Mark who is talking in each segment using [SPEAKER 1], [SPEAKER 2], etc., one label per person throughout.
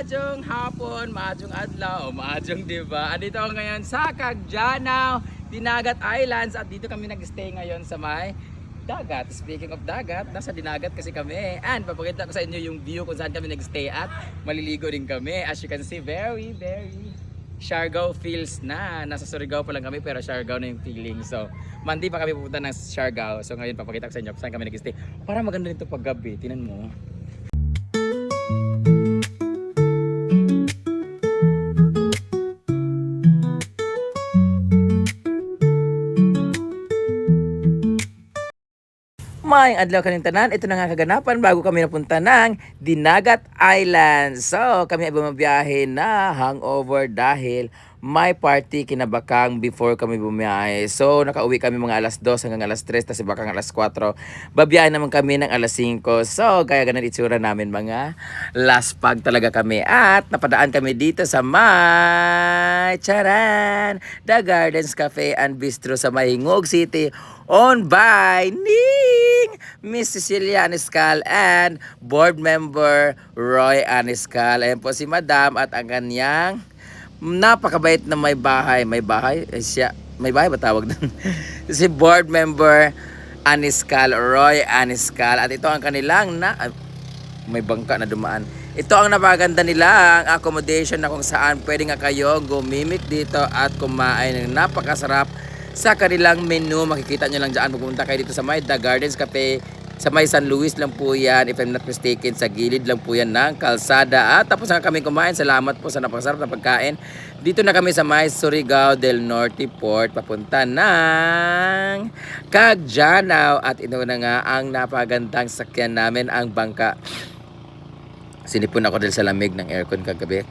[SPEAKER 1] Maajong hapon, maajong adlaw, maajong diba? Andito ako ngayon sa Cagjanaw, Dinagat Islands at dito kami nag-stay ngayon sa may dagat. Speaking of dagat, nasa Dinagat kasi kami. And papakita ko sa inyo yung view kung saan kami nag-stay at maliligo din kami. As you can see, very, very Siargao feels na. Nasa Surigao pa lang kami pero Siargao na yung feeling. So, mandi pa kami pupunta ng Siargao. So ngayon papakita ko sa inyo kung saan kami nag-stay. Para maganda nito pag gabi. Tinan mo. May adlaw kaning tanan, ito na nga kaganapan bago kami napunta ng Dinagat Island. So, kami ay bumabiyahe na hangover dahil may party kinabakang before kami bumiyahe. So, nakauwi kami mga alas 2 hanggang alas 3, tapos bakang alas 4. Babiyahe naman kami ng alas 5. So, kaya ganun itsura namin mga last pag talaga kami. At napadaan kami dito sa may Charan, The Gardens Cafe and Bistro sa Mahingog City owned by Ning, Miss Cecilia Aniscal and board member Roy Aniscal. Ayan po si Madam at ang kanyang napakabait na may bahay. May bahay? Eh, siya, may bahay ba tawag doon? si board member Aniscal, Roy Aniscal. At ito ang kanilang na... ay, may bangka na dumaan. Ito ang napaganda nila, ang accommodation na kung saan pwede nga kayo gumimik dito at kumain ng napakasarap sa kanilang menu. Makikita nyo lang dyan. Pupunta kayo dito sa may The Gardens Cafe. Sa may San Luis lang po yan. If I'm not mistaken, sa gilid lang po yan ng kalsada. At tapos na kami kumain. Salamat po sa napakasarap na pagkain. Dito na kami sa may Surigao del Norte Port. Papunta ng Cagjanaw. At ito na nga ang napagandang sakyan namin, ang bangka. Sinipon ako dahil sa lamig ng aircon kagabi.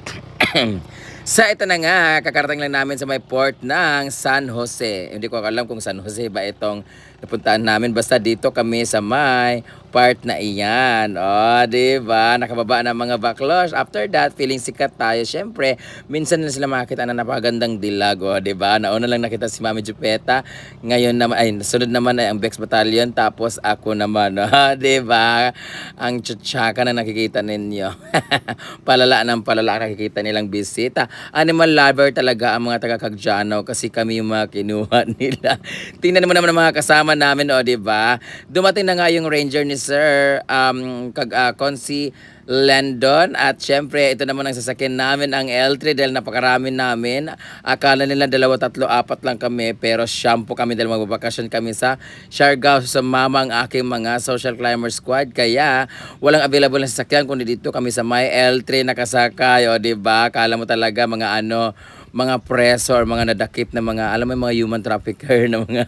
[SPEAKER 1] sa ito na nga, kakarating lang namin sa may port ng San Jose. Hindi ko alam kung San Jose ba itong napuntahan namin. Basta dito kami sa may part na iyan. O, oh, di ba? Nakababa na mga baklos. After that, feeling sikat tayo. Siyempre, minsan na sila makakita na napakagandang dilag. O, di ba? Nauna lang nakita si Mami Jupeta. Ngayon naman, ay, sunod naman ay ang Bex Battalion. Tapos ako naman. O, di ba? Ang tsutsaka na nakikita ninyo. palala ng palala nakikita nilang bisita. Animal lover talaga ang mga taga-Kagjano kasi kami yung mga kinuha nila. Tingnan mo naman ang mga kasama namin, o, di ba? Dumating na nga yung ranger ni Sir um, kag uh, Consi Landon. At syempre ito naman ang sasakyan namin ang L3 dahil napakarami namin. Akala nila dalawa tatlo apat lang kami pero shampoo kami dahil magbabakasyon kami sa Siargao sa mama ang aking mga social climber squad. Kaya walang available na sasakyan kundi dito kami sa my L3 nakasakay o di ba? Akala mo talaga mga ano mga preso or mga nadakip na mga alam mo mga human trafficker na mga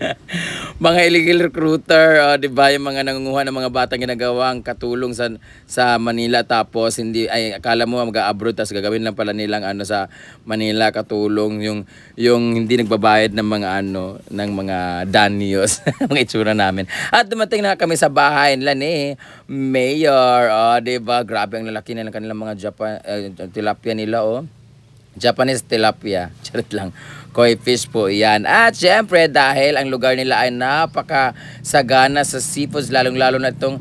[SPEAKER 1] mga illegal recruiter, oh, 'di ba, yung mga nangunguha ng mga batang ginagawang katulong sa sa Manila tapos hindi ay akala mo mag-abroad tapos gagawin lang pala nilang ano sa Manila katulong yung yung hindi nagbabayad ng mga ano ng mga danyos mga itsura namin. At dumating na kami sa bahay nila ni Mayor, oh, 'di ba? Grabe ang lalaki ng kanilang mga Japan eh, tilapia nila, oh. Japanese tilapia. Charot lang. Koi fish po yan. At syempre dahil ang lugar nila ay napaka sagana sa seafoods lalong-lalo na itong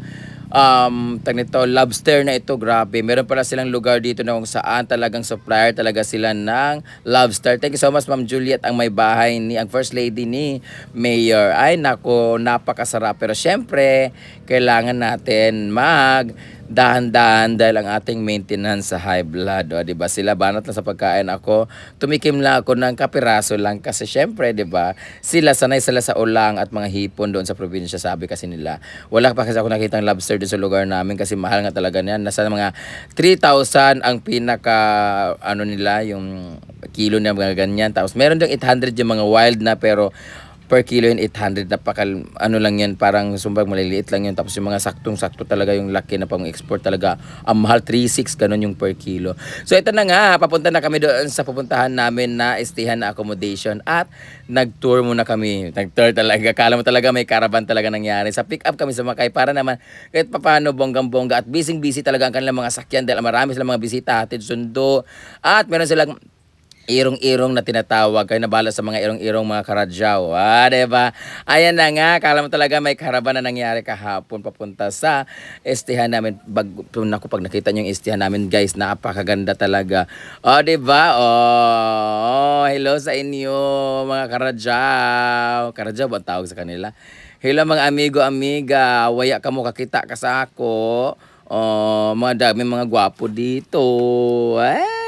[SPEAKER 1] um, tag nito, lobster na ito, grabe. Meron pala silang lugar dito na kung saan talagang supplier talaga sila ng lobster. Thank you so much, Ma'am Juliet, ang may bahay ni, ang first lady ni Mayor. Ay, nako, napakasarap. Pero syempre, kailangan natin mag dahan-dahan dahil ang ating maintenance sa high blood. O, di ba? Sila banat lang sa pagkain ako. Tumikim lang ako ng kapiraso lang kasi syempre, di ba? Sila sanay sila sa ulang at mga hipon doon sa probinsya, sabi kasi nila. Wala pa kasi ako nakitang lobster doon sa lugar namin kasi mahal nga talaga niyan. Nasa mga 3,000 ang pinaka, ano nila, yung kilo na mga ganyan. Tapos meron doon 800 yung mga wild na pero per kilo yun 800 napakal ano lang yan parang sumbag maliliit lang yun. Tapos yung mga saktong sakto talaga yung laki na pang export talaga. Ang mahal 36 ganun yung per kilo. So ito na nga papunta na kami doon sa pupuntahan namin na estihan na accommodation. At nag-tour muna kami. Nag-tour talaga. Kala mo talaga may caravan talaga nangyari. Sa pick up kami sa Makay para naman kahit papano bonggang bongga at busy busy talaga ang kanilang mga sakyan dahil marami silang mga bisita hatid sundo. At meron silang irong-irong na tinatawag. Kayo nabala sa mga irong-irong mga karadyaw. Ah, diba? Ayan na nga. Kala mo talaga may karaban na nangyari kahapon papunta sa estihan namin. Bag, naku, pag nakita nyo yung estihan namin, guys, napakaganda talaga. Oh, diba? Oh, hello sa inyo, mga karadyaw. Karadyaw ba tawag sa kanila? Hello mga amigo, amiga. Waya ka mo kakita ka sa ako. Oh, mga dami mga gwapo dito. Eh.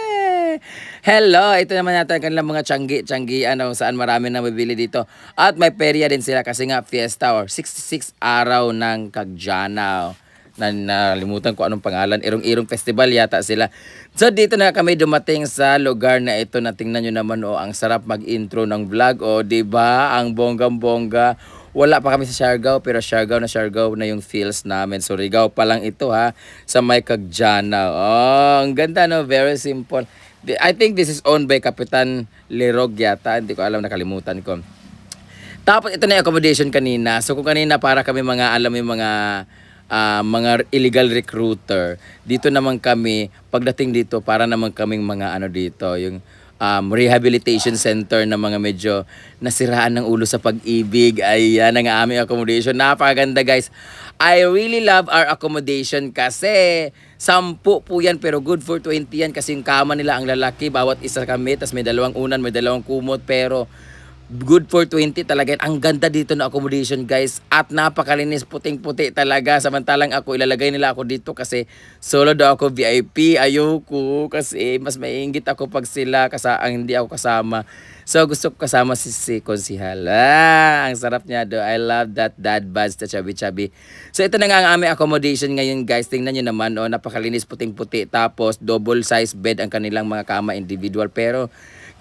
[SPEAKER 1] Hello, ito naman natin ang kanilang mga tiyanggi, tiyanggi, ano, saan marami na mabili dito. At may perya din sila kasi nga fiesta or 66 araw ng Kagjanaw. Na, nalimutan ko anong pangalan. Irong-irong festival yata sila. So dito na kami dumating sa lugar na ito na tingnan nyo naman oh, ang sarap mag-intro ng vlog. Oh, 'di ba Ang bonggang-bongga. Wala pa kami sa Siargao pero Siargao na Siargao na yung feels namin. So Rigao pa lang ito ha sa may Kagjanaw. Oh, ang ganda no, very simple. I think this is owned by Kapitan Lerog yata. Hindi ko alam, nakalimutan ko. Tapos ito na yung accommodation kanina. So kung kanina para kami mga alam yung mga ah, mga illegal recruiter. Dito naman kami pagdating dito para naman kaming mga ano dito yung um, rehabilitation center na mga medyo nasiraan ng ulo sa pag-ibig. Ayan ang aming accommodation. Napakaganda guys. I really love our accommodation kasi sampu po yan pero good for 20 yan kasi yung kama nila ang lalaki. Bawat isa kami. Tapos may dalawang unan, may dalawang kumot pero good for 20 talaga. Ang ganda dito na accommodation guys at napakalinis puting-puti talaga. Samantalang ako ilalagay nila ako dito kasi solo daw ako VIP. Ayoko kasi mas maiingit ako pag sila kasa ang hindi ako kasama. So gusto ko kasama si si Konsihal. Ah, ang sarap niya do. I love that dad buds na chubby-chubby. So ito na nga ang aming accommodation ngayon guys. Tingnan nyo naman oh, napakalinis puting-puti. Tapos double size bed ang kanilang mga kama individual. Pero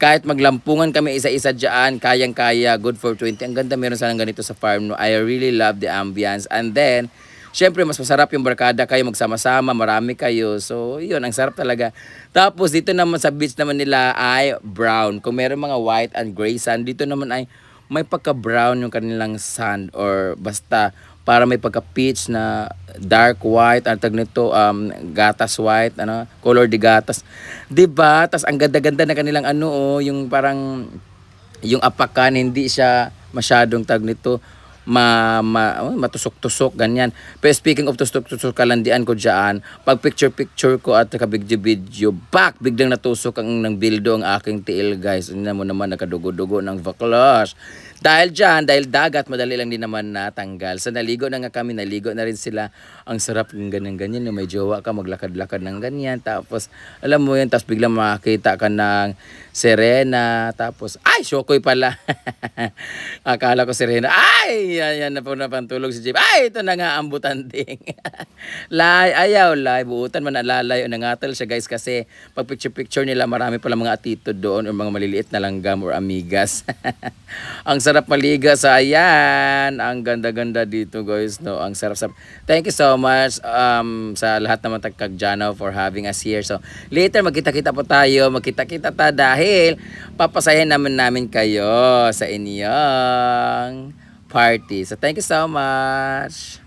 [SPEAKER 1] kahit maglampungan kami isa-isa dyan, kayang-kaya, good for 20. Ang ganda meron sanang ganito sa farm. No? I really love the ambience. And then, syempre, mas masarap yung barkada kayo magsama-sama, marami kayo. So, yun, ang sarap talaga. Tapos, dito naman sa beach naman nila ay brown. Kung meron mga white and gray sand, dito naman ay may pagka-brown yung kanilang sand or basta para may pagka-peach na dark white, ang tag nito, um, gatas white, ano, color de gatas. 'Di ba? Tas ang ganda-ganda na kanilang ano, oh, yung parang yung apakan hindi siya masyadong tag nito ma, ma oh, matusok-tusok ganyan. Pero speaking of tusok-tusok kalandian ko diyan, pag picture-picture ko at kabidyo-video, back biglang natusok ang ng bildo ang aking tiil guys. Tingnan mo naman nakadugo-dugo ng baklas. Dahil dyan, dahil dagat, madali lang din naman natanggal. So naligo na nga kami, naligo na rin sila. Ang sarap ng ganyan-ganyan, may jowa ka, maglakad-lakad ng ganyan. Tapos, alam mo yun, tapos biglang makakita ka ng Serena. Tapos, ay, Shokoy pala. Akala ko Serena. Ay, yan, yan na po napantulog si Jeep. Ay, ito na nga ang butanding. lay, ayaw, lay. Buutan man alalayo. Nangatal siya guys kasi pag picture-picture nila, marami pala mga atito doon o mga maliliit na langgam or amigas. ang sarap maliga sa ayan. Ang ganda-ganda dito guys. No? Ang sarap-sarap. Thank you so much um, sa lahat naman tagkagjano for having us here. So later magkita-kita po tayo. Magkita-kita ta dahil papasayan naman namin kayo sa inyong party. So thank you so much.